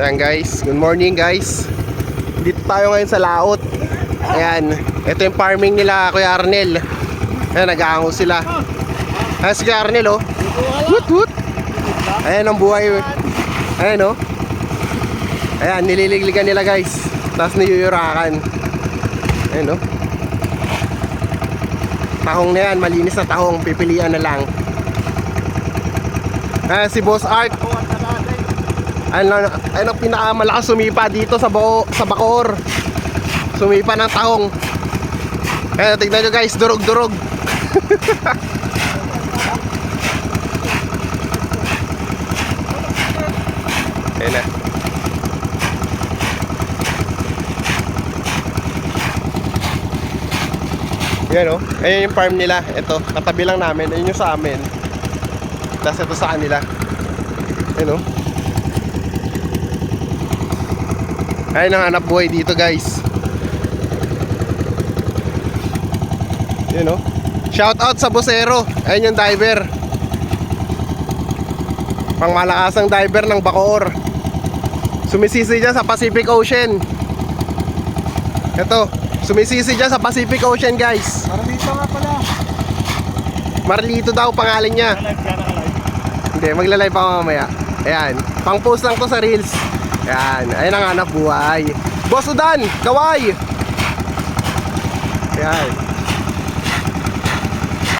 Ayan guys, good morning guys. Dito tayo ngayon sa laot. Ayan, ito yung farming nila Kuya Arnel. Ayan, nag-aango sila. Ayan si Kuya Arnel oh. Woot woot. Ayan ang buhay. Ayan oh. Ayan, nililigligan nila guys. Tapos niyuyurakan. Ayan oh. Tahong na yan, malinis na tahong, pipilian na lang. Ayan si Boss Art. Ayun ang, ayun ang pinakamalakas sumipa dito sa Bao, sa Bacoor. Sumipa ng tahong. Kaya tignan nyo guys, durog-durog. Ayun na. Yan o. Ayun yung farm nila. Ito, katabi lang namin. Ayun yung sa amin. Tapos ito sa kanila. Ayun o. Ayun ang hanap buhay dito guys. Yun o. Shout out sa Bosero. Ayun yung diver. Pangmalakasang diver ng Bacoor. Sumisisi dyan sa Pacific Ocean. Ito. Sumisisi dyan sa Pacific Ocean guys. Para dito nga pala. Marlito daw pangalan niya. Hindi, maglalay pa ako mamaya. Ayan. Pang post lang to sa Reels. Ayan. Ayan ang hanap buhay. Boss Udan, kaway! Ayan.